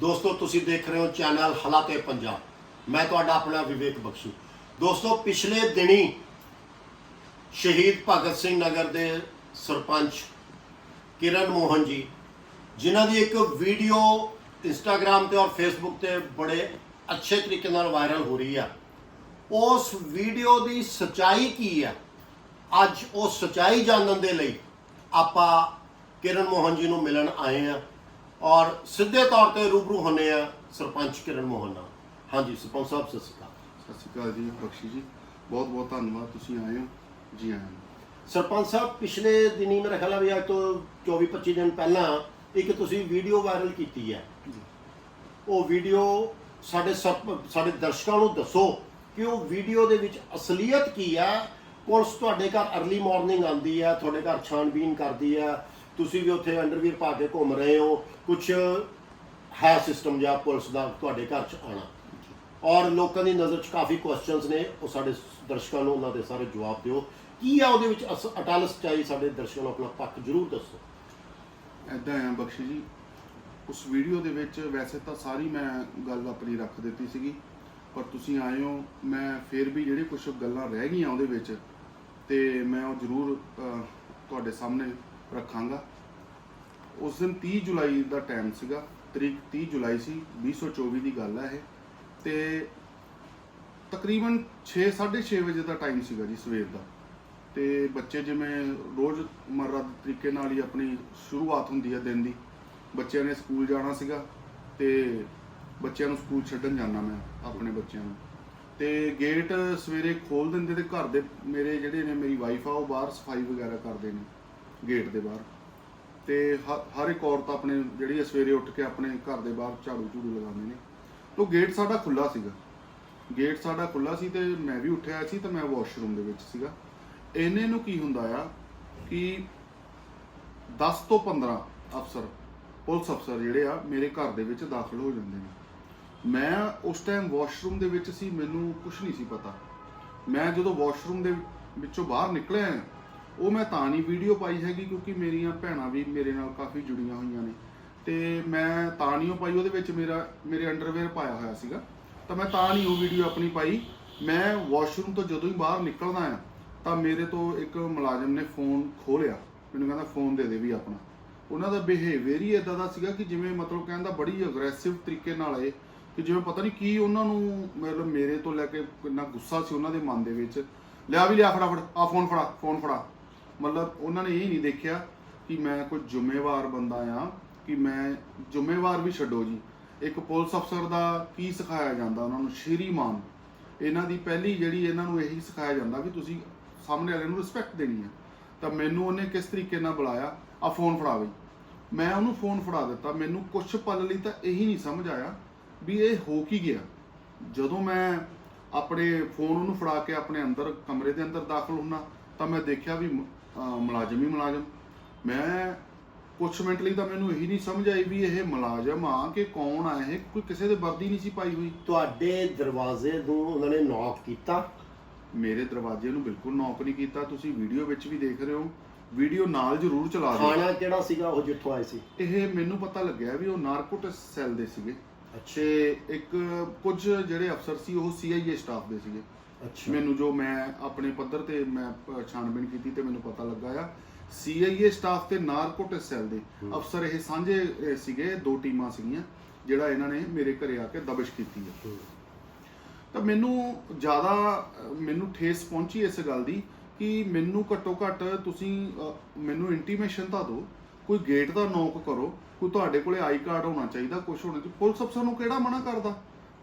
ਦੋਸਤੋ, ਤੁਸੀਂ ਦੇਖ ਰਹੇ ਹੋ ਚੈਨਲ ਹਾਲਾਤੇ ਪੰਜਾਬ। ਮੈਂ ਤੁਹਾਡਾ ਆਪਣਾ ਵਿਵੇਕ ਬਖਸ਼ੂ। ਦੋਸਤੋ, ਪਿਛਲੇ ਦਿਨੀ ਸ਼ਹੀਦ ਭਗਤ ਸਿੰਘ ਨਗਰ ਦੇ ਸਰਪੰਚ ਕਿਰਨ ਮੋਹਨ ਜੀ, ਜਿਨ੍ਹਾਂ ਦੀ ਇੱਕ ਵੀਡੀਓ ਇੰਸਟਾਗ੍ਰam ਤੇ ਔਰ ਫੇਸਬੁੱਕ ਤੇ ਬੜੇ ਅੱਛੇ ਤਰੀਕੇ ਨਾਲ ਵਾਇਰਲ ਹੋ ਰਹੀ ਆ, ਉਸ ਵੀਡੀਓ ਦੀ ਸਚਾਈ ਕੀ ਆ? ਅੱਜ ਉਹ ਸਚਾਈ ਜਾਣਨ ਦੇ ਲਈ ਆਪਾਂ ਕਿਰਨ ਮੋਹਨ ਜੀ ਨੂੰ ਮਿਲਣ ਆਏ ਆ। ਔਰ ਸਿੱਧੇ ਤੌਰ ਤੇ ਰੂਬਰੂ ਹੋਣੇ ਆ ਸਰਪੰਚ ਕਿਰਨ ਮੋਹਨ ਨਾਲ। ਹਾਂਜੀ ਸਰਪੰਚ ਸਾਹਿਬ ਸਤਿ ਸ਼੍ਰੀ ਅਕਾਲ। ਸਤਿ ਸ਼੍ਰੀ ਅਕਾਲ ਜੀ ਬਖਸ਼ੀ ਜੀ। ਬਹੁਤ ਬਹੁਤ ਧੰਨਵਾਦ ਤੁਸੀਂ ਆਏ ਹੋ। ਜੀ ਆਇਆਂ ਨੂੰ। ਸਰਪੰਚ ਸਾਹਿਬ ਪਿਛਲੇ ਦਿਨੀ ਮੇਰੇ ਖਿਆਲ ਆ ਵੀ ਅੱਜ ਤੋਂ 24 25 ਦਿਨ ਪਹਿਲਾਂ ਇੱਕ ਤੁਸੀਂ ਵੀਡੀਓ ਵਾਇਰਲ ਕੀਤੀ ਹੈ। ਉਹ ਵੀਡੀਓ ਸਾਡੇ ਸਭ ਸਾਡੇ ਦਰਸ਼ਕਾਂ ਨੂੰ ਦੱਸੋ ਕਿ ਉਹ ਵੀਡੀਓ ਦੇ ਵਿੱਚ ਅਸਲੀਅਤ ਕੀ ਹੈ ਪੁਲਿਸ ਤੁਹਾਡੇ ਘਰ ਅਰਲੀ ਮਾਰਨਿੰਗ ਆਉਂਦੀ ਹੈ ਤੁਹਾਡੇ ਘਰ ਛਾਣਬੀਨ ਕਰਦੀ ਹੈ ਤੁਸੀਂ ਵੀ ਉੱਥੇ ਅੰਡਰਵੀਅਰ ਪਾ ਕੇ ਘੁੰਮ ਰਹੇ ਹੋ ਕੁਝ ਹੈ ਸਿਸਟਮ ਜਾਂ ਪੁਲਿਸ ਦਾ ਤੁਹਾਡੇ ਘਰ ਚ ਆਣਾ ਔਰ ਲੋਕਾਂ ਦੀ ਨਜ਼ਰ 'ਚ ਕਾਫੀ ਕੁਐਸਚਨਸ ਨੇ, ਉਹ ਸਾਡੇ ਦਰਸ਼ਕਾਂ ਨੂੰ ਉਹਨਾਂ ਦੇ ਸਾਰੇ ਜਵਾਬ ਦਿਓ। ਕੀ ਆ ਉਹਦੇ ਵਿੱਚ ਅਸ- ਅਟਲ ਸੱਚਾਈ ਸਾਡੇ ਦਰਸ਼ਕਾਂ ਨੂੰ ਆਪਣਾ ਪੱਖ ਜ਼ਰੂਰ ਦੱਸੋ। ਐਦਾਂ ਆ ਬਖਸ਼ੀ ਜੀ, ਉਸ ਵੀਡੀਓ ਦੇ ਵਿੱਚ ਵੈਸੇ ਤਾਂ ਸਾਰੀ ਮੈਂ ਗੱਲ ਆਪਣੀ ਰੱਖ ਦਿੱਤੀ ਸੀਗੀ, ਪਰ ਤੁਸੀਂ ਆਏ ਹੋ, ਮੈਂ ਫਿਰ ਵੀ ਜਿਹੜੇ ਕੁਝ ਗੱਲਾਂ ਰਹਿ ਗਈਆਂ ਉਹਦੇ ਵਿੱਚ, ਤੇ ਮੈਂ ਉਹ ਜ਼ਰੂਰ ਤੁਹਾਡੇ ਸਾਹਮਣੇ ਰੱਖਾਂਗਾ। ਉਸ ਦਿਨ 30 ਜੁਲਾਈ ਦਾ ਟਾਈਮ ਸੀਗਾ। ਤਰੀਕ 30 ਜੁਲਾਈ ਸੀ 2024 ਦੀ ਗੱਲ ਹੈ ਇਹ। ਤੇ ਤਕਰੀਬਨ 6:30 ਵਜੇ ਦਾ ਟਾਈਮ ਸੀਗਾ ਜੀ ਸਵੇਰ ਦਾ। ਤੇ ਬੱਚੇ ਜਿਵੇਂ ਰੋਜ਼ ਮਰਰਾ ਦੇ ਤਰੀਕੇ ਨਾਲ ਹੀ ਆਪਣੀ ਸ਼ੁਰੂਆਤ ਹੁੰਦੀ ਹੈ ਦਿਨ ਦੀ। ਬੱਚਿਆਂ ਨੇ ਸਕੂਲ ਜਾਣਾ ਸੀਗਾ ਤੇ ਬੱਚਿਆਂ ਨੂੰ ਸਕੂਲ ਛੱਡਣ ਜਾਣਾ ਮੈਂ, ਆਪਣੇ ਬੱਚਿਆਂ ਨੂੰ। ਤੇ ਗੇਟ ਸਵੇਰੇ ਖੋਲ ਦਿੰਦੇ ਤੇ ਘਰ ਦੇ ਮੇਰੇ ਜਿਹੜੇ ਨੇ ਮੇਰੀ ਵਾਈਫ ਆ, ਉਹ ਬਾਹਰ ਸਫ਼ਾਈ ਵਗੈਰਾ ਕਰਦੇ ਨੇ। ਗੇਟ ਦੇ ਬਾਹਰ। ਤੇ ਹ- ਹਰ ਇੱਕ ਔਰਤ ਆਪਣੇ ਜਿਹੜੀ ਆ ਸਵੇਰੇ ਉੱਠ ਕੇ ਆਪਣੇ ਘਰ ਦੇ ਬਾਹਰ ਝਾੜੂ ਝੂੜੂ ਲਗਾਉਂਦੇ ਨੇ। ਤੋਂ ਗੇਟ ਸਾਡਾ ਖੁੱਲਾ ਸੀਗਾ। ਗੇਟ ਸਾਡਾ ਖੁੱਲਾ ਸੀ ਤੇ ਮੈਂ ਵੀ ਉੱਠਿਆ ਸੀ ਤੇ ਮੈਂ ਵਾਸ਼ਰੂਮ ਦੇ ਵਿੱਚ ਸੀਗਾ। ਇਹਨੇ ਨੂੰ ਕੀ ਹੁੰਦਾ ਆ ਕਿ 10 ਤੋਂ 15 ਅਫਸਰ, ਪੁਲਿਸ ਅਫਸਰ ਜਿਹੜੇ ਆ ਮੇਰੇ ਘਰ ਦੇ ਵਿੱਚ ਦਾਖਲ ਹੋ ਜਾਂਦੇ ਨੇ। ਮੈਂ ਉਸ ਟਾਈਮ ਵਾਸ਼ਰੂਮ ਦੇ ਵਿੱਚ ਸੀ, ਮੈਨੂੰ ਕੁਝ ਨਹੀਂ ਸੀ ਪਤਾ। ਮੈਂ ਜਦੋਂ ਵਾਸ਼ਰੂਮ ਦੇ ਵਿੱਚੋਂ ਬਾਹਰ ਨਿਕਲਿਆ ਉਹ ਮੈਂ ਤਾਂ ਨਹੀਂ ਵੀਡੀਓ ਪਾਈ ਹੈਗੀ ਕਿਉਂਕਿ ਮੇਰੀਆਂ ਭੈਣਾਂ ਵੀ ਮੇਰੇ ਨਾਲ ਕਾਫੀ ਜੁੜੀਆਂ ਹੋਈਆਂ ਨੇ। ਤੇ ਮੈਂ ਤਾਂ ਨਹੀਂ ਉਹ ਪਾਈ, ਉਹਦੇ ਵਿੱਚ ਮੇਰਾ, ਮੇਰੇ ਅੰਡਰਵੇਅਰ ਪਾਇਆ ਹੋਇਆ ਸੀਗਾ। ਤਾਂ ਮੈਂ ਤਾਂ ਨਹੀਂ ਉਹ ਵੀਡੀਓ ਆਪਣੀ ਪਾਈ। ਮੈਂ ਵਾਸ਼ਰੂਮ ਤੋਂ ਜਦੋਂ ਹੀ ਬਾਹਰ ਨਿਕਲਦਾ ਆ ਤਾਂ ਮੇਰੇ ਤੋਂ ਇੱਕ ਮੁਲਾਜ਼ਮ ਨੇ ਫੋਨ ਖੋਲਿਆ ਮੈਨੂੰ ਕਹਿੰਦਾ ਫੋਨ ਦੇ ਦੇ ਵੀ ਆਪਣਾ। ਉਹਨਾਂ ਦਾ ਬਿਹੇਵੀਅਰ ਹੀ ਇਦਾਂ ਦਾ ਸੀਗਾ ਕਿ ਜਿਵੇਂ ਮਤਲਬ ਕਹਿੰਦਾ ਬੜੀ ਅਗਰੈਸਿਵ ਤਰੀਕੇ ਨਾਲ ਆਏ ਕਿ ਜਿਵੇਂ ਪਤਾ ਨਹੀਂ ਕੀ ਉਹਨਾਂ ਨੂੰ ਮਤਲਬ ਮੇਰੇ ਤੋਂ ਲੈ ਕੇ ਕਿੰਨਾ ਗੁੱਸਾ ਸੀ ਉਹਨਾਂ ਦੇ ਮਨ ਦੇ ਵਿੱਚ। ਲਿਆ ਵੀ ਲਿਆ ਫਟਾਫਟ ਆ ਫੋਨ ਫੜਾ ਫੋਨ ਫੜਾ। ਮਤਲਬ ਉਹਨਾਂ ਨੇ ਇਹ ਨਹੀਂ ਦੇਖਿਆ ਕਿ ਮੈਂ ਕੋਈ ਜ਼ਿੰਮੇਵਾਰ ਬੰਦਾ ਆ, ਕਿ ਮੈਂ ਜ਼ਿੰਮੇਵਾਰ ਵੀ ਛੱਡੋ ਜੀ। ਇੱਕ ਪੁਲਿਸ ਅਫਸਰ ਦਾ ਕੀ ਸਿਖਾਇਆ ਜਾਂਦਾ, ਉਹਨਾਂ ਨੂੰ ਸ਼੍ਰੀਮਾਨ। ਇਹਨਾਂ ਦੀ ਪਹਿਲੀ ਜਿਹੜੀ ਇਹਨਾਂ ਨੂੰ ਇਹੀ ਸਿਖਾਇਆ ਜਾਂਦਾ ਵੀ ਤੁਸੀਂ ਸਾਹਮਣੇ ਵਾਲੇ ਨੂੰ ਰਿਸਪੈਕਟ ਦੇਣੀ ਹੈ ਤਾਂ ਮੈਨੂੰ ਉਹਨੇ ਕਿਸ ਤਰੀਕੇ ਨਾਲ ਬੁਲਾਇਆ? ਆ ਫੋਨ ਫੜਾ ਬਈ। ਮੈਂ ਉਹਨੂੰ ਫੋਨ ਫੜਾ ਦਿੱਤਾ, ਮੈਨੂੰ ਕੁਝ ਪਲ ਲਈ ਤਾਂ ਇਹੀ ਨਹੀਂ ਸਮਝ ਆਇਆ ਵੀ ਇਹ ਹੋ ਕੀ ਗਿਆ। ਜਦੋਂ ਮੈਂ ਆਪਣੇ ਫੋਨ ਉਹਨੂੰ ਫੜਾ ਕੇ ਆਪਣੇ ਅੰਦਰ, ਕਮਰੇ ਦੇ ਅੰਦਰ ਦਾਖਲ ਹੁੰਨਾ, ਤਾਂ ਮੈਂ ਦੇਖਿਆ ਵੀ ਮ- ਮੁਲਾਜ਼ਮ ਹੀ ਮੁਲਾਜ਼ਮ। ਮੈਂ ਕੁਝ ਮਿੰਟ ਲਈ ਤਾਂ ਮੈਨੂੰ ਇਹੀ ਨਹੀਂ ਸਮਝ ਆਈ ਵੀ ਇਹ ਮੁਲਾਜ਼ਮ ਆ ਕਿ ਕੌਣ ਆ ਇਹ ਕੋਈ ਕਿਸੇ ਦੇ ਵਰਦੀ ਨਹੀਂ ਸੀ ਪਾਈ ਹੋਈ। ਤੁਹਾਡੇ ਦਰਵਾਜ਼ੇ ਨੂੰ ਉਹਨਾਂ ਨੇ ਨੌਕ ਕੀਤਾ? ਮੇਰੇ ਦਰਵਾਜ਼ੇ ਨੂੰ ਬਿਲਕੁਲ ਨੌਕ ਨਹੀਂ ਕੀਤਾ। ਤੁਸੀਂ ਵੀਡੀਓ ਵਿੱਚ ਵੀ ਦੇਖ ਰਹੇ ਹੋ। ਵੀਡੀਓ ਨਾਲ ਜ਼ਰੂਰ ਚਲਾ ਦਿਓ। ਖਾਣਾ ਕਿਹੜਾ ਸੀਗਾ? ਉਹ ਜਿੱਥੋਂ ਆਏ ਸੀ? ਇਹ ਮੈਨੂੰ ਪਤਾ ਲੱਗਿਆ ਵੀ ਉਹ ਨਾਰਕੋਟਿਕਸ ਸੈੱਲ ਦੇ ਸੀਗੇ। ਅੱਛਾ। ਇੱਕ ਕੁਝ ਜਿਹੜੇ ਅਫਸਰ ਸੀ ਉਹ ਸੀਆਈਏ ਸਟਾਫ ਦੇ ਸੀਗੇ। ਅੱਛਾ ਮੈਨੂੰ ਜੋ ਮੈਂ ਆਪਣੇ ਪੱਧਰ ਤੇ ਮੈਂ ਛਾਣਬੀਣ ਕੀਤੀ ਤੇ ਮੈਨੂੰ ਪਤਾ ਲੱਗਾ ਆ ਸੀਆਈਏ ਸਟਾਫ ਤੇ ਨਾਰਕੋਟਿਕਸ ਸੈੱਲ ਦੇ। ਅਫਸਰ ਇਹ ਸਾਂਝੇ ਸੀਗੇ ਦੋ ਟੀਮਾਂ ਸੀਗੀਆਂ ਜਿਹੜਾ ਇਹਨਾਂ ਨੇ ਮੇਰੇ ਘਰੇ ਆ ਕੇ ਦਬਿਸ਼ ਕੀਤੀ ਹੈ। ਤਾਂ ਮੈਨੂੰ ਜ਼ਿਆਦਾ ਮੈਨੂੰ ਠੇਸ ਪਹੁੰਚੀ ਇਸ ਗੱਲ ਦੀ ਕਿ ਮੈਨੂੰ ਘੱਟੋ ਘੱਟ ਤੁਸੀਂ ਮੈਨੂੰ ਇੰਟੀਮੇਸ਼ਨ ਤਾਂ ਦਿਓ ਕੋਈ ਗੇਟ ਦਾ ਨੋਕ ਕਰੋ ਕੋਈ ਤੁਹਾਡੇ ਕੋਲੇ ਆਈ ਕਾਰਡ ਹੋਣਾ ਚਾਹੀਦਾ ਕੁਝ ਹੋਣਾ ਚਾਹੀਦਾ ਪੁਲਿਸ ਅਫਸਰ ਨੂੰ ਕਿਹੜਾ ਮਨਾ ਕਰਦਾ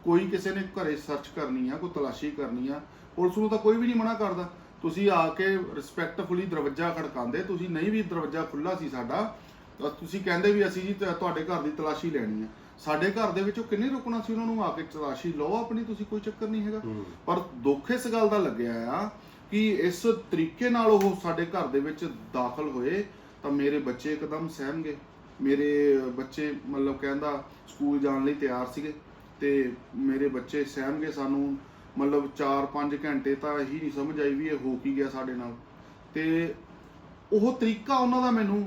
ਕੋਈ ਕਿਸੇ ਨੇ ਘਰੇ ਸਰਚ ਕਰਨੀ ਆ ਕੋਈ ਤਲਾਸ਼ੀ ਕਰਨੀ ਆ ਪੁਲਿਸ ਨੂੰ ਤਾਂ ਕੋਈ ਵੀ ਨਹੀਂ ਮਨਾ ਕਰਦਾ। ਤੁਸੀਂ ਆ ਕੇ ਰਿਸਪੈਕਟਫੁਲੀ ਦਰਵਾਜ਼ਾ ਖੜਕਾਉਂਦੇ ਤੁਸੀਂ ਨਹੀਂ ਵੀ ਦਰਵਾਜ਼ਾ ਖੁੱਲਾ ਸੀ ਸਾਡਾ ਤਾਂ ਤੁਸੀਂ ਕਹਿੰਦੇ ਵੀ ਅਸੀਂ ਜੀ ਤੁਹਾਡੇ ਘਰ ਦੀ ਤਲਾਸ਼ੀ ਲੈਣੀ ਆ। ਸਾਡੇ ਘਰ ਦੇ ਵਿੱਚੋਂ ਕਿੰਨੇ ਰੁਕਣਾ ਸੀ ਉਹਨਾਂ ਨੂੰ? ਆ ਕੇ ਤਲਾਸ਼ੀ ਲਓ ਆਪਣੀ ਤੁਸੀਂ ਕੋਈ ਚੱਕਰ ਨਹੀਂ ਹੈਗਾ। ਪਰ ਦੁੱਖ ਇਸ ਗੱਲ ਦਾ ਲੱਗਿਆ ਆ ਕਿ ਇਸ ਤਰੀਕੇ ਨਾਲ ਉਹ ਸਾਡੇ ਘਰ ਦੇ ਵਿੱਚ ਦਾਖਲ ਹੋਏ ਤਾਂ ਮੇਰੇ ਬੱਚੇ ਇੱਕਦਮ ਸਹਿਮ ਗਏ ਮੇਰੇ ਬੱਚੇ ਮਤਲਬ ਕਹਿੰਦਾ ਸਕੂਲ ਜਾਣ ਲਈ ਤਿਆਰ ਸੀਗੇ। ਤੇ ਮੇਰੇ ਬੱਚੇ ਸਹਿਮ ਗਏ ਸਾਨੂੰ। ਮਤਲਬ 4-5 ਘੰਟੇ ਤਾਂ ਇਹੀ ਨਹੀਂ ਸਮਝ ਆਈ ਵੀ ਇਹ ਹੋ ਕੀ ਗਿਆ ਸਾਡੇ ਨਾਲ। ਤੇ ਉਹ ਤਰੀਕਾ ਉਹਨਾਂ ਦਾ ਮੈਨੂੰ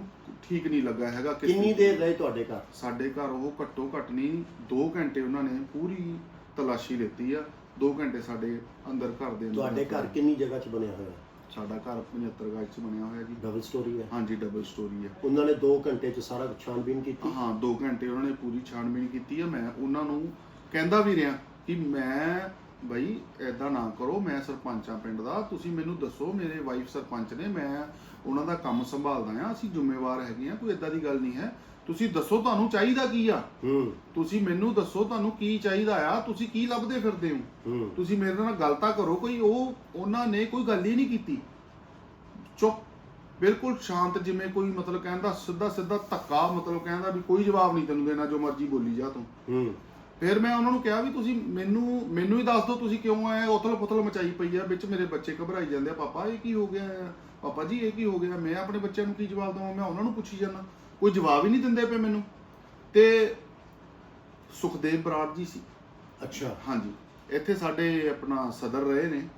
ਠੀਕ ਨਹੀਂ ਲੱਗਾ ਹੈਗਾ ਕਿਸੇ ਕਿੰਨੀ ਦੇਰ ਰਹੇ ਤੁਹਾਡੇ ਘਰ? ਸਾਡੇ ਘਰ ਉਹ ਘੱਟੋ ਘੱਟ ਨਹੀਂ 2 ਘੰਟੇ ਉਹਨਾਂ ਨੇ ਪੂਰੀ ਤਲਾਸ਼ੀ ਲਿੱਤੀ ਆ। 2 ਘੰਟੇ ਸਾਡੇ ਅੰਦਰ ਘਰ ਦੇ ਅੰਦਰ ਤੁਹਾਡੇ ਘਰ ਕਿੰਨੀ ਜਗ੍ਹਾ 'ਚ ਬਣਿਆ ਹੋਇਆ? ਸਾਡਾ ਘਰ 75 ਗਜ ਚ ਬਣਿਆ ਹੋਇਆ ਜੀ। ਡਬਲ ਸਟੋਰੀ ਹੈ? ਹਾਂਜੀ ਡਬਲ ਸਟੋਰੀ ਹੈ। ਉਹਨਾਂ ਨੇ 2 ਘੰਟੇ 'ਚ ਸਾਰਾ ਛਾਣਬੀਨ ਕੀਤੀ? ਹਾਂ 2 ਘੰਟੇ ਉਹਨਾਂ ਨੇ ਪੂਰੀ ਛਾਣਬੀਣ ਕੀਤੀ ਆ। ਮੈਂ ਉਹਨਾਂ ਨੂੰ ਕਹਿੰਦਾ ਵੀ ਰਿਹਾ ਕਿ ਮੈਂ ਬਈ ਐਦਾਂ ਨਾ ਕਰੋ ਮੈਂ ਸਰਪੰਚ ਪਿੰਡ ਦਾ ਤੁਸੀਂ ਮੈਨੂੰ ਦੱਸੋ ਮੇਰੇ ਵਾਈਫ ਸਰਪੰਚ ਨੇ ਮੈਂ ਉਹਨਾਂ ਦਾ ਕੰਮ ਸੰਭਾਲਦਾ ਆ ਅਸੀਂ ਜ਼ਿੰਮੇਵਾਰ ਹੈਗੇ ਆ ਕੋਈ ਐਦਾਂ ਦੀ ਗੱਲ ਨਹੀਂ ਹੈ। ਤੁਸੀਂ ਦੱਸੋ ਤੁਹਾਨੂੰ ਚਾਹੀਦਾ ਕੀ ਆ? ਹੂੰ। ਤੁਸੀਂ ਮੈਨੂੰ ਦੱਸੋ ਤੁਹਾਨੂੰ ਕੀ ਚਾਹੀਦਾ ਆ? ਤੁਸੀਂ ਕੀ ਲੱਭਦੇ ਫਿਰਦੇ ਹੋ? ਹੂੰ। ਤੁਸੀਂ ਮੇਰੇ ਨਾਲ ਗੱਲ ਤਾਂ ਕਰੋ ਕੋਈ ਉਹ ਉਹਨਾਂ ਨੇ ਕੋਈ ਗੱਲ ਹੀ ਨਹੀਂ ਕੀਤੀ। ਚੁੱਪ। ਬਿਲਕੁਲ ਸ਼ਾਂਤ ਜਿਵੇਂ ਕੋਈ ਮਤਲਬ ਕਹਿੰਦਾ ਸਿੱਧਾ ਸਿੱਧਾ ਧੱਕਾ ਮਤਲਬ ਕਹਿੰਦਾ ਵੀ ਕੋਈ ਜਵਾਬ ਨਹੀਂ ਤੈਨੂੰ ਦੇਣਾ ਜੋ ਮਰਜ਼ੀ ਬੋਲੀ ਜਾ ਤੂੰ। ਹੂੰ। ਫਿਰ ਮੈਂ ਉਹਨਾਂ ਨੂੰ ਕਿਹਾ ਵੀ ਤੁਸੀਂ ਮੈਨੂੰ ਮੈਨੂੰ ਹੀ ਦੱਸ ਦਿਓ ਤੁਸੀਂ ਕਿਉਂ ਆਏ ਉਥਲ ਪੁਥਲ ਮਚਾਈ ਪਈ ਆ ਵਿੱਚ ਮੇਰੇ ਬੱਚੇ ਘਬਰਾਈ ਜਾਂਦੇ ਆ ਪਾਪਾ ਇਹ ਕੀ ਹੋ ਗਿਆ ਆ? ਪਾਪਾ ਜੀ ਇਹ ਕੀ ਹੋ ਗਿਆ? ਮੈਂ ਆਪਣੇ ਬੱਚਿਆਂ ਨੂੰ ਕੀ ਜਵਾਬ ਦਵਾਂ? ਮੈਂ ਉਹਨਾਂ ਨੂੰ ਪੁੱਛੀ ਜਾਂਦਾ। ਕੋਈ ਜਵਾਬ ਹੀ ਨਹੀਂ ਦਿੰਦੇ ਪਏ ਮੈਨੂੰ। ਤੇ ਸੁਖਦੇਵ ਬਰਾੜ ਜੀ ਸੀ। ਅੱਛਾ। ਹਾਂਜੀ। ਇੱਥੇ ਸਾਡੇ ਆਪਣਾ ਸਦਰ ਰਹੇ ਨੇ।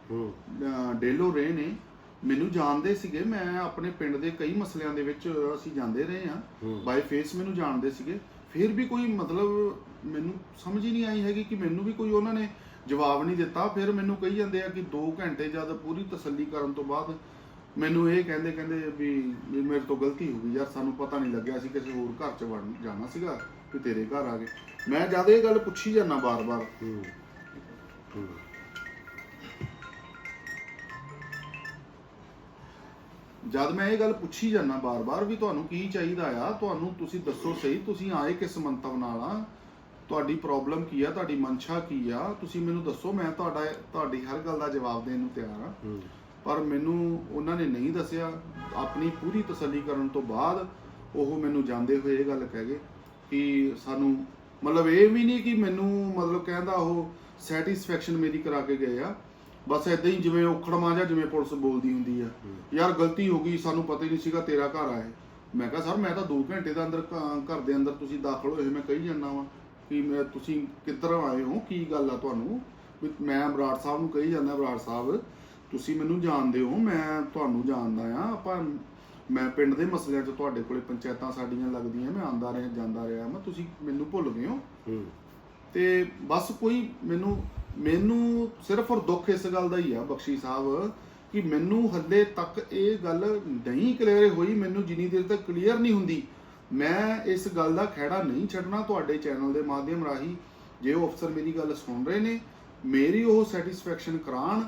ਡੇਲੋ ਰਹੇ ਨੇ। ਮੈਨੂੰ ਜਾਣਦੇ ਸੀਗੇ। ਮੈਂ ਆਪਣੇ ਪਿੰਡ ਦੇ ਕਈ ਮਸਲਿਆਂ ਦੇ ਵਿੱਚ ਅਸੀਂ ਜਾਂਦੇ ਰਹੇ ਹੂੰ। ਬਾਈ ਫੇਸ ਮੈਨੂੰ ਜਾਣਦੇ ਸੀਗੇ। ਫਿਰ ਵੀ ਕੋਈ ਮਤਲਬ ਮੈਨੂੰ ਸਮਝ ਹੀ ਨਹੀਂ ਆਈ ਹੈਗੀ ਕਿ ਮੈਨੂੰ ਵੀ ਕੋਈ ਉਹਨਾਂ ਨੇ ਜਵਾਬ ਨਹੀਂ ਦਿੱਤਾ। ਫਿਰ ਮੈਨੂੰ ਕਹੀ ਜਾਂਦੇ ਆ ਕਿ 2 ਘੰਟੇ ਜਦ ਪੂਰੀ ਤਸੱਲੀ ਕਰਨ ਤੋਂ ਬਾਅਦ ਮੈਨੂੰ ਇਹ ਕਹਿੰਦੇ ਕਹਿੰਦੇ ਵੀ ਮੇਰੇ ਤੋਂ ਗਲਤੀ ਹੋ ਗਈ ਯਾਰ ਸਾਨੂੰ ਪਤਾ ਨਹੀਂ ਲੱਗਿਆ ਸੀ ਕਿਸੇ ਹੋਰ ਘਰ ਚ ਵੜਨ ਜਾਣਾ ਸੀਗਾ ਕਿ ਤੇਰੇ ਘਰ ਆ ਗਏ। ਮੈਂ ਜਦ ਇਹ ਗੱਲ ਪੁੱਛੀ ਜਾਂਦਾ ਬਾਰ-ਬਾਰ। ਜਦ ਮੈਂ ਇਹ ਗੱਲ ਪੁੱਛੀ ਜਾਂਦਾ ਬਾਰ-ਬਾਰ ਵੀ ਤੁਹਾਨੂੰ ਕੀ ਚਾਹੀਦਾ ਆ ਤੁਹਾਨੂੰ ਤੁਸੀਂ ਦੱਸੋ ਸਹੀ ਤੁਸੀਂ ਆਏ ਕਿਸ ਮੰਤਵ ਨਾਲ ਆ? ਤੁਹਾਡੀ ਪ੍ਰੋਬਲਮ ਕੀ ਆ? ਤੁਹਾਡੀ ਮਨਸ਼ਾ ਕੀ ਆ? ਤੁਸੀਂ ਮੈਨੂੰ ਦੱਸੋ ਮੈਂ ਤੁਹਾਡਾ ਤੁਹਾਡੀ ਹਰ ਗੱਲ ਦਾ ਜਵਾਬ ਦੇਣ ਨੂੰ ਤਿਆਰ ਆ ਹੂੰ। ਪਰ ਮੈਨੂੰ ਉਹਨਾਂ ਨੇ ਨਹੀਂ ਦੱਸਿਆ। ਆਪਣੀ ਪੂਰੀ ਤਸੱਲੀ ਕਰਨ ਤੋਂ ਬਾਅਦ ਉਹ ਮੈਨੂੰ ਜਾਂਦੇ ਹੋਏ ਇਹ ਗੱਲ ਕਹਿ ਗਏ ਕਿ ਸਾਨੂੰ ਮਤਲਬ ਇਹ ਵੀ ਨਹੀਂ ਕਿ ਮੈਨੂੰ ਮਤਲਬ ਕਹਿੰਦਾ ਉਹ ਸੈਟੀਸਫੈਕਸ਼ਨ ਮੇਰੀ ਕਰਾ ਕੇ ਗਏ ਆ। ਬਸ ਇਦਾਂ ਹੀ ਜਿਵੇਂ ਉਖੜ ਮਾਂਜਾ ਜਿਵੇਂ ਪੁਲਿਸ ਬੋਲਦੀ ਹੁੰਦੀ ਆ। ਯਾਰ ਗਲਤੀ ਹੋ ਗਈ ਸਾਨੂੰ ਪਤਾ ਹੀ ਨਹੀਂ ਸੀਗਾ ਤੇਰਾ ਘਰ ਆਏ ਮੈਂ ਕਿਹਾ ਸਰ ਮੈਂ ਤਾਂ 2 ਘੰਟੇ ਦਾ ਅੰਦਰ ਘਰ ਦੇ ਅੰਦਰ ਤੁਸੀਂ ਦਾਖਲ ਹੋਏ ਮੈਂ ਕਹੀ ਜਾਂਦਾ ਵਾਂ। ਕਿ ਮੈਂ ਤੁਸੀਂ ਕਿੱਧਰ ਆਏ ਹੋ ਕੀ ਗੱਲ ਆ ਤੁਹਾਨੂੰ? ਵੀ ਮੈਂ ਬਰਾੜ ਸਾਹਿਬ ਨੂੰ ਕਹੀ ਜਾਂਦਾ ਬਰਾੜ ਸਾਹਿਬ ਤੁਸੀਂ ਮੈਨੂੰ ਜਾਣਦੇ ਹੋ ਮੈਂ ਤੁਹਾਨੂੰ ਜਾਣਦਾ ਆ ਆਪਾਂ ਮੈਂ ਪਿੰਡ ਦੇ ਮਸਲਿਆਂ 'ਚ ਤੁਹਾਡੇ ਕੋਲੇ ਪੰਚਾਇਤਾਂ ਸਾਡੀਆਂ ਲੱਗਦੀਆਂ ਮੈਂ ਆਂਦਾ ਰਿਹਾ ਜਾਂਦਾ ਰਿਹਾ ਮੈਂ ਤੁਸੀਂ ਮੈਨੂੰ ਭੁੱਲ ਗਏ ਹੋ। ਹੂੰ। ਤੇ ਬਸ ਕੋਈ ਮੈਨੂੰ ਮੈਨੂੰ ਸਿਰਫ ਔਰ ਦੁੱਖ ਇਸ ਗੱਲ ਦਾ ਹੀ ਆ ਬਖਸ਼ੀ ਸਾਹਿਬ ਕਿ ਮੈਨੂੰ ਹੱਲੇ ਤੱਕ ਇਹ ਗੱਲ ਨਹੀਂ ਕਲੀਅਰ ਹੋਈ ਮੈਨੂੰ ਜਿੰਨੀ ਦੇਰ ਤੱਕ ਕਲੀਅਰ ਨਹੀਂ ਹੁੰਦੀ ਮੈਂ ਇਸ ਗੱਲ ਦਾ ਖਹਿੜਾ ਨਹੀਂ ਛੱਡਣਾ ਤੁਹਾਡੇ ਚੈਨਲ ਦੇ ਮਾਧਿਅਮ ਰਾਹੀਂ। ਜੇ ਉਹ ਅਫਸਰ ਮੇਰੀ ਗੱਲ ਸੁਣ ਰਹੇ ਨੇ, ਮੇਰੀ ਉਹ ਸੈਟੀਸਫੈਕਸ਼ਨ ਕਰਾਣ,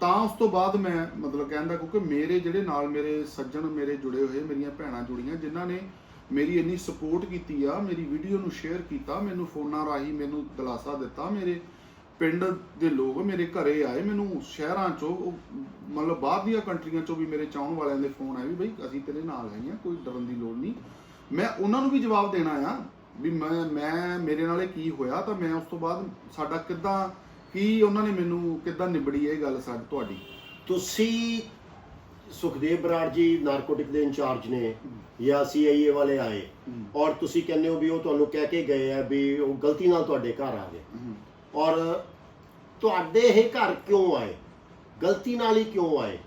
ਤਾਂ ਉਸ ਤੋਂ ਬਾਅਦ ਮੈਂ ਮਤਲਬ ਕਹਿੰਦਾ ਕਿਉਂਕਿ ਮੇਰੇ ਜਿਹੜੇ ਨਾਲ ਮੇਰੇ ਸੱਜਣ ਮੇਰੇ ਜੁੜੇ ਹੋਏ, ਮੇਰੀਆਂ ਭੈਣਾਂ ਜੁੜੀਆਂ, ਜਿਨ੍ਹਾਂ ਨੇ ਮੇਰੀ ਇੰਨੀ ਸਪੋਰਟ ਕੀਤੀ ਆ, ਮੇਰੀ ਵੀਡੀਓ ਨੂੰ ਸ਼ੇਅਰ ਕੀਤਾ, ਮੈਨੂੰ ਫੋਨਾਂ ਰਾਹੀਂ ਮੈਨੂੰ ਦਿਲਾਸਾ ਦਿੱਤਾ, ਮੇਰੇ ਪਿੰਡ ਦੇ ਲੋਕ ਮੇਰੇ ਘਰੇ ਆਏ, ਮੈਨੂੰ ਸ਼ਹਿਰਾਂ ਚੋਂ, ਮਤਲਬ ਬਾਹਰ ਦੀਆਂ ਕੰਟਰੀਆਂ ਚੋਂ ਵੀ ਮੇਰੇ ਚਾਹਣ ਵਾਲਿਆਂ ਦੇ ਫੋਨ ਆਏ ਵੀ, ਬਈ ਅਸੀਂ ਤੇਰੇ ਨਾਲ ਹੈਗੇ ਆ, ਕੋਈ ਡਰਨ ਦੀ ਲੋੜ ਨਹੀਂ। ਮੈਂ ਉਹਨਾਂ ਨੂੰ ਵੀ ਜਵਾਬ ਦੇਣਾ ਆ ਵੀ ਮੈਂ ਮੈਂ ਮੇਰੇ ਨਾਲ ਇਹ ਕੀ ਹੋਇਆ ਤਾਂ ਮੈਂ ਉਸ ਤੋਂ ਬਾਅਦ ਸਾਡਾ ਕਿੱਦਾਂ ਕੀ ਉਹਨਾਂ ਨੇ ਮੈਨੂੰ ਕਿੱਦਾਂ ਨਿਬੜੀ ਇਹ ਗੱਲ ਸਾਡੀ ਤੁਹਾਡੀ? ਤੁਸੀਂ ਸੁਖਦੇਵ ਬਰਾੜ ਜੀ ਨਾਰਕੋਟਿਕ ਦੇ ਇੰਚਾਰਜ ਨੇ ਜਾਂ ਸੀਆਈਏ ਵਾਲੇ ਆਏ ਔਰ ਤੁਸੀਂ ਕਹਿੰਦੇ ਹੋ ਵੀ ਉਹ ਤੁਹਾਨੂੰ ਕਹਿ ਕੇ ਗਏ ਆ ਵੀ ਉਹ ਗਲਤੀ ਨਾਲ ਤੁਹਾਡੇ ਘਰ ਆ ਗਏ। ਔਰ ਤੁਹਾਡੇ ਇਹ ਘਰ ਕਿਉਂ ਆਏ? ਗਲਤੀ ਨਾਲ ਹੀ ਕਿਉਂ ਆਏ?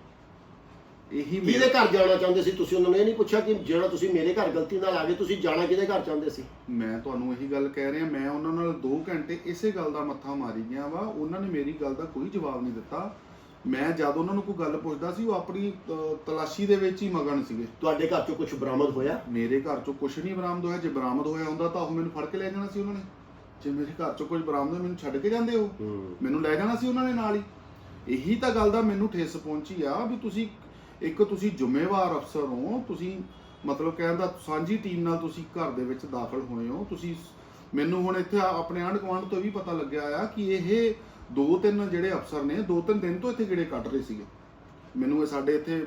ਇਹੀ ਕਿਹਦੇ ਮੇਰਾ ਘਰ ਜਾਣਾ ਚਾਹੁੰਦੇ ਸੀ? ਤੁਸੀਂ ਉਹਨਾਂ ਨੂੰ ਇਹ ਨਹੀਂ ਪੁੱਛਿਆ ਕਿ ਜਿਹੜਾ ਤੁਸੀਂ ਮੇਰੇ ਘਰ ਗਲਤੀ ਨਾਲ ਆ ਗਏ ਤੁਸੀਂ ਜਾਣਾ ਕਿਹਦੇ ਘਰ ਚਾਹੁੰਦੇ ਸੀ? ਮੈਂ ਤੁਹਾਨੂੰ ਇਹੀ ਗੱਲ ਕਹਿ ਰਿਹਾ ਮੈਂ ਉਹਨਾਂ ਨਾਲ 2 ਘੰਟੇ ਇਸੇ ਗੱਲ ਦਾ ਮੱਥਾ ਮਾਰੀ ਗਿਆ ਵਾ ਉਹਨਾਂ ਨੇ ਮੇਰੀ ਗੱਲ ਦਾ ਕੋਈ ਜਵਾਬ ਨਹੀਂ ਦਿੱਤਾ। ਮੈਂ ਜਦ ਉਹਨਾਂ ਨੂੰ ਕੋਈ ਗੱਲ ਪੁੱਛਦਾ ਸੀ ਉਹ ਆਪਣੀ ਅਹ, ਤਲਾਸ਼ੀ ਦੇ ਵਿੱਚ ਹੀ ਮਗਨ ਸੀਗੇ। ਤੁਹਾਡੇ ਘਰ ਚੋਂ ਕੁਝ ਬਰਾਮਦ ਹੋਇਆ? ਮੇਰੇ ਘਰ ਚੋਂ ਕੁਝ ਨਹੀਂ ਬਰਾਮਦ ਹੋਇਆ ਜੇ ਬਰਾਮਦ ਹੋਇਆ ਹੁੰਦਾ ਤਾਂ ਉਹ ਮੈਨੂੰ ਫੜ ਕੇ ਲੈ ਜਾਣਾ ਸੀ ਉਹਨਾਂ ਨੇ। ਜੇ ਮੇਰੇ ਘਰ ਚੋਂ ਕੁਝ ਬਰਾਮਦ ਹੋਇਆ ਮੈਨੂੰ ਛੱਡ ਕੇ ਜਾਂਦੇ ਉਹ। ਹੂੰ। ਮੈਨੂੰ ਲੈ ਜਾਣਾ ਸੀ ਉਹਨਾਂ ਨੇ ਨਾਲ ਹੀ। ਇਹੀ ਤਾਂ ਗੱਲ ਦਾ ਮੈਨੂੰ ਠੇਸ ਪਹੁੰਚੀ ਆ ਵੀ ਤੁਸੀਂ ਇੱਕ ਤੁਸੀਂ ਜ਼ਿੰਮੇਵਾਰ ਅਫਸਰ ਹੋ, ਤੁਸੀਂ ਮਤਲਬ ਕਹਿੰਦਾ ਸਾਂਝੀ ਟੀਮ ਨਾਲ ਤੁਸੀਂ ਘਰ ਦੇ ਵਿੱਚ ਦਾਖਲ ਹੋਏ ਹੋ। ਤੁਸੀਂ ਮੈਨੂੰ ਹੁਣ ਇੱਥੇ ਆਪਣੇ ਆਂਢ ਗੁਆਂਢ ਤੋਂ ਵੀ ਪਤਾ ਲੱਗਿਆ ਆ ਕਿ ਇਹ ਦੋ ਤਿੰਨ ਜਿਹੜੇ ਅਫਸਰ ਨੇ ਦੋ ਤਿੰਨ ਦਿਨ ਤੋਂ ਇੱਥੇ ਗੇੜੇ ਕੱਢ ਰਹੇ ਸੀਗੇ। ਮੈਨੂੰ ਇਹ ਸਾਡੇ ਇੱਥੇ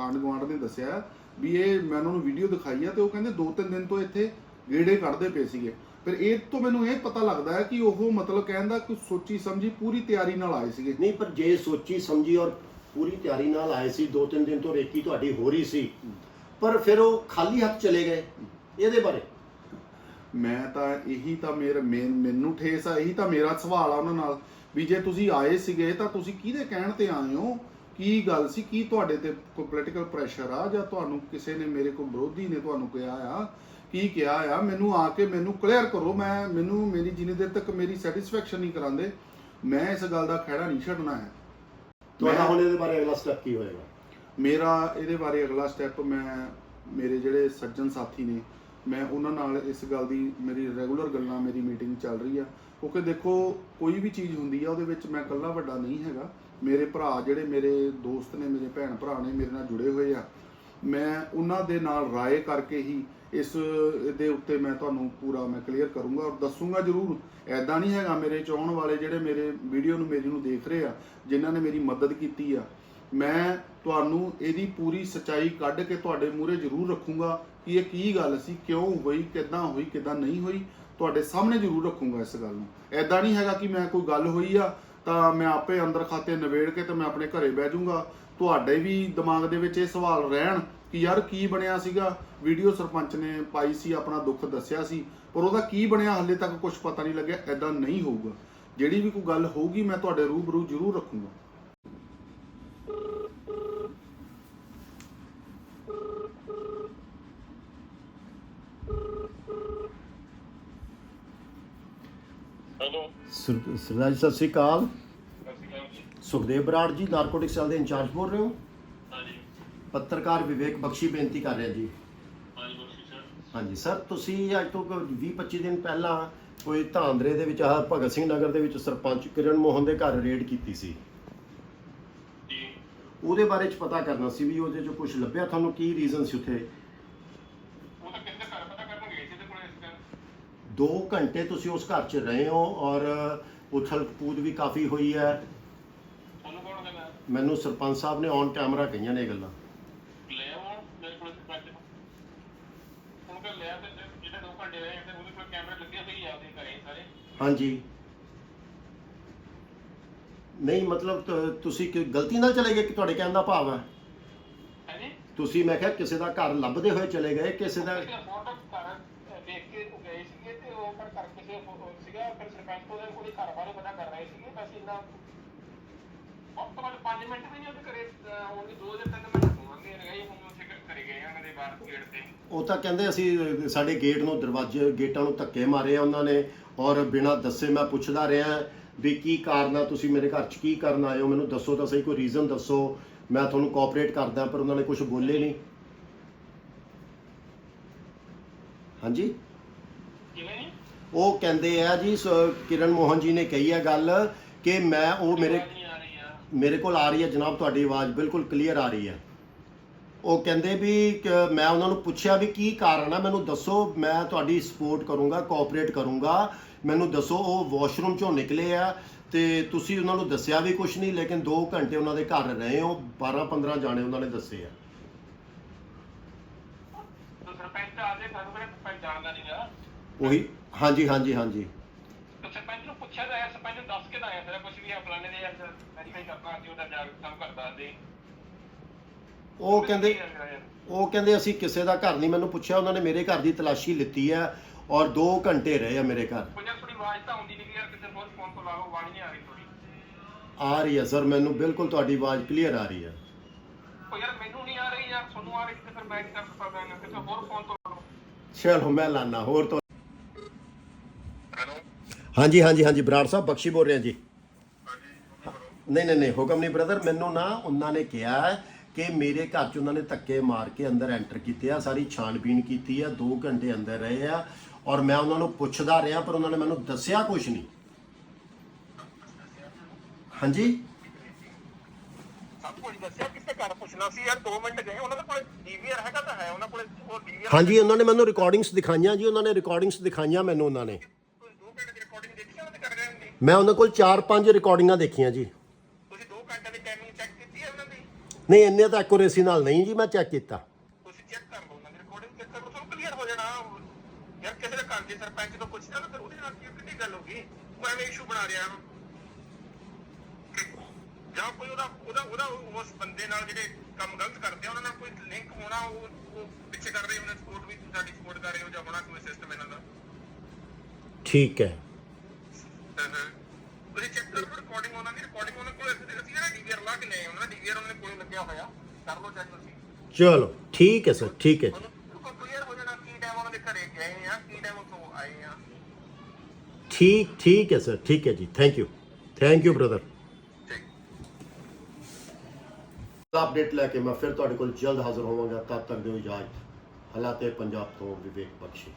ਆਂਢ ਗੁਆਂਢ ਨੇ ਦੱਸਿਆ ਵੀ ਇਹ ਮੈਂ ਉਹਨਾਂ ਨੂੰ ਵੀਡੀਓ ਦਿਖਾਈ ਆ ਤੇ ਉਹ ਕਹਿੰਦੇ ਦੋ ਤਿੰਨ ਦਿਨ ਤੋਂ ਇੱਥੇ ਗੇੜੇ ਕੱਢਦੇ ਪਏ ਸੀਗੇ। ਫਿਰ ਇਹ ਤੋਂ ਮੈਨੂੰ ਇਹ ਪਤਾ ਲੱਗਦਾ ਹੈ ਕਿ ਉਹ ਮਤਲਬ ਕਹਿੰਦਾ ਕਿ ਸੋਚੀ ਸਮਝੀ ਪੂਰੀ ਤਿਆਰੀ ਨਾਲ ਆਏ ਸੀਗੇ। ਨਹੀਂ, ਪਰ ਜੇ ਸੋਚੀ ਸਮਝੀ ਔਰ ਪੂਰੀ ਤਿਆਰੀ ਨਾਲ ਆਏ ਸੀ, ਦੋ ਤਿੰਨ ਦਿਨ ਤੋਂ ਰੇਕੀ ਤੁਹਾਡੀ ਹੋ ਰਹੀ ਸੀ। ਪਰ ਫਿਰ ਉਹ ਖਾਲੀ ਹੱਥ ਚਲੇ ਗਏ। ਇਹਦੇ ਬਾਰੇ? ਮੈਂ ਤਾਂ ਇਹੀ ਤਾਂ ਮੇਰਾ, ਮੇਨ- ਮੈਨੂੰ ਠੇਸ ਆ, ਇਹੀ ਤਾਂ ਮੇਰਾ ਸਵਾਲ ਆ ਉਹਨਾਂ ਨਾਲ। ਵੀ ਜੇ ਤੁਸੀਂ ਆਏ ਸੀਗੇ, ਤਾਂ ਤੁਸੀਂ ਕਿਹਦੇ ਕਹਿਣ ਤੇ ਆਏ ਹੋ? ਕੀ ਗੱਲ ਸੀ? ਕੀ ਤੁਹਾਡੇ ਤੇ ਕੋਈ ਪੋਲੀਟੀਕਲ ਪ੍ਰੈਸ਼ਰ ਆ? ਜਾਂ ਤੁਹਾਨੂੰ ਕਿਸੇ ਨੇ ਮੇਰੇ ਕੋਲ ਵਿਰੋਧੀ ਨੇ ਤੁਹਾਨੂੰ ਕਿਹਾ ਆ? ਕੀ ਕਿਹਾ ਆ? ਮੈਨੂੰ ਆ ਕੇ ਮੈਨੂੰ ਕਲੀਅਰ ਕਰੋ। ਮੈਂ, ਮੈਨੂੰ ਮੇਰੀ ਜਿੰਨੀ ਦੇਰ ਤੱਕ ਮੇਰੀ ਸੈਟੀਸਫੈਕਸ਼ਨ ਨਹੀਂ ਕਰਾਂਦੇ ਮੈਂ ਇਸ ਗੱਲ ਦਾ ਖਹਿੜਾ ਨਹੀਂ ਛੱਡਣਾ ਹੈ। ਤੁਹਾਡਾ ਹੁਣ ਇਹਦੇ ਬਾਰੇ ਅਗਲਾ ਸਟੈਪ ਕੀ ਹੋਏਗਾ? ਮੇਰਾ ਇਹਦੇ ਬਾਰੇ ਅਗਲਾ ਸਟੈਪ ਮੈਂ ਮੇਰੇ ਜਿਹੜੇ ਸੱਜਣ ਸਾਥੀ ਨੇ ਮੈਂ ਉਹਨਾਂ ਨਾਲ ਇਸ ਗੱਲ ਦੀ ਮੇਰੀ ਰੈਗੂਲਰ ਗੱਲਾਂ ਮੇਰੀ ਮੀਟਿੰਗ ਚੱਲ ਰਹੀ ਆ। ਕਿਉਂਕਿ ਦੇਖੋ ਕੋਈ ਵੀ ਚੀਜ਼ ਹੁੰਦੀ ਆ ਉਹਦੇ ਵਿੱਚ ਮੈਂ ਇਕੱਲਾ ਵੱਡਾ ਨਹੀਂ ਹੈਗਾ। ਮੇਰੇ ਭਰਾ ਜਿਹੜੇ ਮੇਰੇ ਦੋਸਤ ਨੇ ਮੇਰੇ ਭੈਣ ਭਰਾ ਨੇ ਮੇਰੇ ਨਾਲ ਜੁੜੇ ਹੋਏ ਆ। ਮੈਂ ਉਹਨਾਂ ਦੇ ਨਾਲ ਰਾਏ ਕਰਕੇ ਹੀ ਇਸ ਦੇ ਉੱਤੇ ਮੈਂ ਤੁਹਾਨੂੰ ਪੂਰਾ ਮੈਂ ਕਲੀਅਰ ਕਰੂੰਗਾ ਔਰ ਦੱਸੂਗਾ ਜ਼ਰੂਰ ਐਦਾਂ ਨਹੀਂ ਹੈਗਾ ਮੇਰੇ ਚਾਹਣ ਵਾਲੇ ਜਿਹੜੇ ਮੇਰੇ ਵੀਡੀਓ ਨੂੰ ਮੇਰੀ ਨੂੰ ਦੇਖ ਰਹੇ ਆ, ਜਿਨ੍ਹਾਂ ਨੇ ਮੇਰੀ ਮਦਦ ਕੀਤੀ ਆ, ਮੈਂ ਤੁਹਾਨੂੰ ਇਹਦੀ ਪੂਰੀ ਸਚਾਈ ਕੱਢ ਕੇ ਤੁਹਾਡੇ ਮੂਹਰੇ ਜ਼ਰੂਰ ਰੱਖੂੰਗਾ ਕਿ ਇਹ ਕੀ ਗੱਲ ਸੀ, ਕਿਉਂ ਹੋਈ, ਕਿੱਦਾਂ ਹੋਈ, ਕਿੱਦਾਂ ਨਹੀਂ ਹੋਈ, ਤੁਹਾਡੇ ਸਾਹਮਣੇ ਜ਼ਰੂਰ ਰੱਖੂੰਗਾ ਇਸ ਗੱਲ ਨੂੰ। ਐਦਾਂ ਨਹੀਂ ਹੈਗਾ ਕਿ ਮੈਂ ਕੋਈ ਗੱਲ ਹੋਈ ਆ, ਤਾਂ ਮੈਂ ਆਪੇ ਅੰਦਰ ਖਾਤੇ ਨਿਬੇੜ ਕੇ ਤੇ ਮੈਂ ਆਪਣੇ ਘਰੇ ਬਹਿ ਜਾਊਂਗਾ, ਤੁਹਾਡੇ ਵੀ ਦਿਮਾਗ ਦੇ ਵਿੱਚ ਇਹ ਸਵਾਲ ਰਹਿਣ ਕਿ ਯਾਰ ਕੀ ਬਣਿਆ ਸੀਗਾ? ਵੀਡੀਓ ਸਰਪੰਚ ਨੇ ਪਾਈ ਸੀ ਆਪਣਾ ਦੁੱਖ ਦੱਸਿਆ ਸੀ ਪਰ ਉਹਦਾ ਕੀ ਬਣਿਆ? ਹੱਲੇ ਤੱਕ ਕੁਝ ਪਤਾ ਨਹੀਂ ਲੱਗਿਆ ਐਦਾਂ ਨਹੀਂ ਹੋਊਗਾ। ਜਿਹੜੀ ਵੀ ਕੋਈ ਗੱਲ ਹੋਊਗੀ ਮੈਂ ਤੁਹਾਡੇ ਰੂਬਰੂ ਜ਼ਰੂਰ ਰੱਖੂੰਗਾ। ਹੈਲੋ। ਸਰ- ਸਰਦਾਰ ਜੀ ਸਤਿ ਸ੍ਰੀ ਅਕਾਲ। ਸਤਿ ਸ਼੍ਰੀ ਅਕਾਲ ਜੀ। ਸੁਖਦੇਵ ਬਰਾੜ ਜੀ ਨਾਰਕੋਟਿਕ ਸੈੱਲ ਦੇ ਇੰਚਾਰਜ ਬੋਲ ਰਹੇ ਹੋ? ਪੱਤਰਕਾਰ ਵਿਵੇਕ ਬਖਸ਼ੀ ਬੇਨਤੀ ਕਰ ਰਿਹਾ ਜੀ। ਹਾਂਜੀ ਸਰ। ਤੁਸੀਂ ਅੱਜ ਤੋਂ 20-25 ਦਿਨ ਪਹਿਲਾਂ ਕੋਈ ਧਾਂਦਰੇ ਦੇ ਵਿੱਚ ਆਹ ਭਗਤ ਸਿੰਘ ਨਗਰ ਦੇ ਵਿੱਚ ਸਰਪੰਚ ਕਿਰਨ ਮੋਹਨ ਦੇ ਘਰ ਰੇਡ ਕੀਤੀ ਸੀ। ਉਹਦੇ ਬਾਰੇ ਚ ਪਤਾ ਕਰਨਾ ਸੀ ਵੀ ਉਹਦੇ ਚ ਕੁਝ ਲੱਭਿਆ? ਤੁਹਾਨੂੰ ਕੀ ਰੀਜ਼ਨ ਸੀ ਉੱਥੇ? ਉਹ ਤਾਂ ਕਿਸੇ ਦੇ ਘਰ ਪਤਾ ਕਰਨ ਗਏ ਸੀ ਤੇ ਕੋਲ ਇਸ ਟਾਈਮ 2 ਘੰਟੇ ਤੁਸੀਂ ਉਸ ਘਰ 'ਚ ਰਹੇ ਹੋ ਔਰ ਉਥਲ ਕੂਦ ਵੀ ਕਾਫੀ ਹੋਈ ਹੈ। ਮੈਨੂੰ ਸਰਪੰਚ ਸਾਹਿਬ ਨੇ ਔਨ ਕੈਮਰਾ ਕਹੀਆਂ ਨੇ ਇਹ ਗੱਲਾਂ ਲੈ ਆਉਣ ਮੇਰੇ ਕੋਲ ਸਰਪੰਚ ਹੁਣ ਲਿਆ ਤੇ ਜਿਹੜੇ ਦੋ ਘੰਟੇ ਰਹੇ ਤੇ ਉਹਦੇ ਕੋਲ ਕੈਮਰਾ ਲੱਗੇ ਹੋਏ ਹੀ ਆ ਉਹਦੇ ਘਰੇ ਸਾਰੇ। ਹਾਂਜੀ। ਨਹੀਂ ਮਤਲਬ ਤ- ਤੁਸੀਂ ਕਿ ਗਲਤੀ ਨਾਲ ਚਲੇ ਗਏ ਕਿ ਤੁਹਾਡੇ ਕਹਿਣ ਦਾ ਭਾਵ ਹੈ? ਹਾਂਜੀ? ਤੁਸੀਂ ਮੈਂ ਕਿਹਾ ਕਿਸੇ ਦਾ ਘਰ ਲੱਭਦੇ ਹੋਏ ਚਲੇ ਗਏ ਕਿਸੇ ਦਾ ਫੋਟੋ ਘਰ ਅ, ਦੇਖ ਕੇ ਉਹ ਗਏ ਸੀਗੇ ਤੇ ਉਹ ਪਰ ਘਰ ਕਿਸੇ ਫੋ- ਸੀਗਾ ਫਿਰ ਸਰਪੰਚ ਕੋਲ ਉਹਦੇ ਘਰ ਬਾਰੇ ਪਤਾ ਕਰ ਰਹੇ ਸੀਗੇ ਬਸ ਇੰਨਾ ਬਹੁਤ ਤੋਂ ਬਾਅਦ 5 ਮਿੰਟ ਵੀ ਨਹੀਂ ਉਹਦੇ ਘਰੇ ਅ, ਉਹਨੇ 2 ਜਾਂ 3 ਮਿੰਟ ਹੋਣਗੇ ਰਹੇ ਹੁਣ ਉੱਥੇ ਘ- ਘਰੇ ਗਏ ਆ ਉਹਨਾਂ ਦੇ ਬਾਹਰ ਗੇਟ ਤੇ। ਉਹ ਤਾਂ ਕਹਿੰਦੇ ਅਸੀਂ ਸਾਡੇ ਗੇਟ ਨੂੰ ਦਰਵਾਜ਼ੇ ਗੇਟਾਂ ਨੂੰ ਧੱਕੇ ਮਾਰੇ ਆ ਉਹਨਾਂ ਨੇ ਔਰ ਬਿਨਾਂ ਦੱਸੇ ਮੈਂ ਪੁੱਛਦਾ ਰਿਹਾ ਵੀ ਕੀ ਕਾਰਨ ਆ ਤੁਸੀਂ ਮੇਰੇ ਘਰ 'ਚ ਕੀ ਕਰਨ ਆਏ ਹੋ? ਮੈਨੂੰ ਦੱਸੋ ਤਾਂ ਸਹੀ ਕੋਈ ਰੀਜ਼ਨ ਦੱਸੋ। ਮੈਂ ਤੁਹਾਨੂੰ ਕੋਆਪਰੇਟ ਕਰਦਾ ਪਰ ਉਹਨਾਂ ਨੇ ਕੁਝ ਬੋਲੇ ਨਹੀਂ। ਹਾਂਜੀ? ਕਿਵੇਂ ਉਹ ਕਹਿੰਦੇ ਆ ਜੀ ਸ- ਕਿਰਨ ਮੋਹਨ ਜੀ ਨੇ ਕਹੀ ਹੈ ਗੱਲ ਕਿ ਮੈਂ ਉਹ ਮੇਰੇ ਆਵਾਜ਼ ਨਹੀਂ ਆ ਰਹੀ ਆ। ਮੇਰੇ ਕੋਲ ਆ ਰਹੀ ਹੈ ਜਨਾਬ ਤੁਹਾਡੀ ਆਵਾਜ਼ ਬਿਲਕੁਲ ਕਲੀਅਰ ਆ ਰਹੀ ਹੈ ਉਹ ਕਹਿੰਦੇ ਵੀ ਮੈਂ ਉਹਨਾਂ ਨੂੰ ਪੁੱਛਿਆ ਵੀ ਕੀ ਕਾਰਨ ਹੈ ਮੈਨੂੰ ਦੱਸੋ ਮੈਂ ਤੁਹਾਡੀ ਸਪੋਰਟ ਕਰੂੰਗਾ ਕੋਆਪਰੇਟ ਕਰੂੰਗਾ। ਮੈਨੂੰ ਦੱਸੋ ਉਹ ਵਾਸ਼ਰੂਮ ਚੋਂ ਨਿਕਲੇ ਆ ਤੇ ਤੁਸੀਂ ਉਹਨਾਂ ਨੂੰ ਦੱਸਿਆ ਵੀ ਕੁਝ ਨਹੀਂ ਲੇਕਿਨ 2 ਘੰਟੇ ਉਹਨਾਂ ਦੇ ਘਰ ਰਹੇ ਹੋ 12 15 ਜਾਣੇ ਉਹਨਾਂ ਨੇ ਦੱਸੇ ਆ। ਸਰਪੰਚ ਆ ਜੇ ਸਾਨੂੰ ਸਰਪੰਚ ਜਾਣਦਾ ਨਹੀਂਗਾ ਉਹੀ ਹਾਂਜੀ ਹਾਂਜੀ ਹਾਂਜੀ। ਸਰਪੰਚ ਨੂੰ ਪੁੱਛਿਆ ਤਾਂ ਸਰਪੰਚ ਨੂੰ ਦੱਸ ਕੇ ਤਾਂ ਆਇਆ ਫਿਰ ਕੁਝ ਵੀ ਆ ਫਲਾਣੇ ਦੇ ਯਾਰ ਵੈਰੀਫਾਈ ਕਰਨਾ ਸੀ ਉਹਦਾ ਜਾ ਕੰਮ ਕਰਦਾ ਦੇ ਉਹ ਕਹਿੰਦੇ ਉਹ ਕਹਿੰਦੇ ਅਸੀਂ ਕਿਸੇ ਦਾ ਘਰ ਨਹੀਂ ਮੈਨੂੰ ਪੁੱਛਿਆ ਉਹਨਾਂ ਨੇ ਮੇਰੇ ਘਰ ਦੀ ਤਲਾਸ਼ੀ ਲਿੱਤੀ ਹੈ ਔਰ 2 ਘੰਟੇ ਰਹੇ ਆ ਮੇਰੇ ਘਰ। ਪੰਜਾ ਥੋੜੀ ਆਵਾਜ਼ ਤਾਂ ਆਉਂਦੀ ਨਹੀਂ ਯਾਰ ਕਿਸੇ ਹੋਰ ਫੋਨ ਤੋਂ ਲਾਓ ਆਵਾਜ਼ ਨਹੀਂ ਆ ਰਹੀ ਥੋੜੀ ਆ ਰਹੀ ਹੈ ਸਰ ਮੈਨੂੰ ਬਿਲਕੁਲ ਤੁਹਾਡੀ ਆਵਾਜ਼ ਕਲੀਅਰ ਆ ਰਹੀ ਹੈ। ਉਹ ਯਾਰ ਮੈਨੂੰ ਨਹੀਂ ਆ ਰਹੀ ਯਾਰ ਤੁਹਾਨੂੰ ਆ ਰਹੀ ਤੇ ਫਿਰ ਮੈਂ ਕੀ ਕਰ ਸਕਦਾ ਹਾਂ ਕਿਸੇ ਹੋਰ ਫੋਨ ਤੋਂ ਲਾਓ ਚਲੋ ਮੈਂ ਲਾਨਾ ਹੋਰ ਤੋਂ ਹੈਲੋ? ਹਾਂਜੀ ਹਾਂਜੀ ਹਾਂਜੀ ਬਰਾੜ ਸਾਹਿਬ ਬਖਸ਼ੀ ਬੋਲ ਰਿਹਾ ਜੀ। ਨਹੀਂ ਨਹੀਂ ਨਹੀਂ ਹੁਕਮ ਨਹੀਂ ਬ੍ਰਦਰ ਮੈਨੂੰ ਨਾ ਉਹਨਾਂ ਨੇ ਕਿਹਾ ਹੈ ਕਿ ਮੇਰੇ ਘਰ 'ਚ ਉਹਨਾਂ ਨੇ ਧੱਕੇ ਮਾਰ ਕੇ ਅੰਦਰ ਐਂਟਰ ਕੀਤੇ ਆ ਸਾਰੀ ਛਾਣਬੀਣ ਕੀਤੀ ਆ 2 ਘੰਟੇ ਅੰਦਰ ਰਹੇ ਆ ਔਰ ਮੈਂ ਉਹਨਾਂ ਨੂੰ ਪੁੱਛਦਾ ਰਿਹਾ ਪਰ ਉਹਨਾਂ ਨੇ ਮੈਨੂੰ ਦੱਸਿਆ ਕੁਝ ਨਹੀਂ। ਹਾਂਜੀ? ਸਭ ਕੁਝ ਦੱਸਿਆ ਕਿਸੇ ਘਰ ਪੁੱਛਣਾ ਸੀ ਯਾਰ 2 ਮਿੰਟ ਗਏ ਉਹਨਾਂ ਦੇ ਕੋਲ ਡੀਵੀਆਰ ਹੈਗਾ ਤਾਂ ਹੈ ਉਹਨਾਂ ਕੋਲ ਉਹ ਡੀਵੀਆਰ ਹਾਂਜੀ ਉਹਨਾਂ ਨੇ ਮੈਨੂੰ ਰਿਕਾਰਡਿੰਗਸ ਦਿਖਾਈਆਂ ਜੀ ਉਹਨਾਂ ਨੇ ਰਿਕਾਰਡਿੰਗਸ ਦਿਖਾਈਆਂ ਮੈਨੂੰ ਉਹਨਾਂ ਨੇ। ਤੁਸੀਂ 2 ਘੰਟੇ ਦੀ ਰਿਕਾਰਡਿੰਗ ਦੇਖੀ ਉਹਨਾਂ ਦੇ ਕਰ ਰਹੇ ਹੁੰਦੀ? ਮੈਂ ਉਹਨਾਂ ਕੋਲ 4-5 ਰਿਕਾਰਡਿੰਗਾਂ ਦੇਖੀਆਂ ਜੀ ਤੁਸੀਂ 2 ਘੰਟੇ ਦੀ ਟਾਈਮਿੰਗ ਚੈੱਕ ਕੀਤੀ ਹੈ ਉਹਨਾਂ ਦੀ ਨਹੀਂ ਇੰਨੇ ਤਾਂ ਐਕੂਰੇਸੀ ਨਾਲ ਨਹੀਂ ਜੀ ਮੈਂ ਚੈੱਕ ਕੀਤਾ। ਤੁਸੀਂ ਚੈੱਕ ਕਰ ਲਓ ਦੀ ਰਿਕਾਰਡਿੰਗ ਚੈੱਕ ਕਰੋ ਤੁਹਾਨੂੰ ਕਲੀਅਰ ਹੋ ਜਾਣਾ। ਯਾਰ ਕਿਸੇ ਦੇ ਘਰ ਦੇ ਸਰਪੰਚ ਤੋਂ ਪੁੱਛਦਾ ਨਾ ਫਿਰ ਉਹਦੇ ਨਾਲ ਕੀ ਕਿੰਨੀ ਗੱਲ ਹੋ ਗਈ? ਉਹ ਐਵੇਂ ਇਸ਼ੂ ਬਣਾ ਰਿਹਾ। ਜਾਂ ਕੋਈ ਉਹਦਾ ਉਹਦਾ ਉਹਦਾ ਉਸ ਬੰਦੇ ਨਾਲ ਜਿਹੜੇ ਕੰਮ ਗਲਤ ਕਰਦੇ ਆ ਉਹਨਾਂ ਨਾਲ ਕੋਈ ਲਿੰਕ ਹੋਣਾ ਉਹ ਉਹ ਪਿੱਛੇ ਕਰ ਰਹੇ ਉਹਨਾਂ ਸਪੋਰਟ ਵੀ ਸਾਡੀ ਸਪੋਰਟ ਕਰ ਰਹੇ ਹੋ ਜਾਂ ਹੋਣਾ ਕੋਈ ਸਿਸਟਮ ਇਹਨਾਂ ਦਾ? ਠੀਕ ਹੈ ਹਾਂ ਹਾਂ ਤੁਸੀਂ ਚੈੱਕ ਕਰੋ ਰਿਕਾਰਡਿੰਗ ਉਹਨਾਂ ਦੀ ਰਿਕਾਰਡਿੰਗ ਉਹਨਾਂ ਕੋਲ ਅਸੀਂ ਅਸੀਂ ਨਾ ਡੀਵੀਆਰ ਲਾ ਕੇ ਲਿਆਏ ਉਹਨਾਂ ਦਾ ਡੀਵੀਆਰ ਉਹਨਾਂ ਨੇ ਲੱਗਿਆ ਹੋਇਆ ਕਰ ਲਓ ਚੈੱਕ ਤੁਸੀਂ ਚਲੋ ਠੀਕ ਹੈ ਸਰ ਠੀਕ ਹੈ ਬਿਲਕੁਲ ਕਲੀਅਰ ਹੋ ਜਾਣਾ ਕੀ ਟਾਈਮ ਉਹਨਾਂ ਦੇ ਘਰੇ ਗਏ ਆ ਕੀ ਟਾਈਮ ਉੱਥੋਂ ਆਏ ਆ ਠੀਕ ਠੀਕ ਹੈ ਸਰ ਠੀਕ ਹੈ ਜੀ thank you thank you brother ਠੀਕ ਅਪਡੇਟ ਲੈ ਕੇ ਮੈਂ ਫਿਰ ਤੁਹਾਡੇ ਕੋਲ ਜਲਦ ਹਾਜ਼ਰ ਹੋਵਾਂਗਾ ਤਦ ਤੱਕ ਦਿਓ ਇਜਾਜ਼ਤ ਹਾਲਾਤੇ ਪੰਜਾਬ ਤੋਂ ਵਿਵੇਕ ਬਖਸ਼ੀ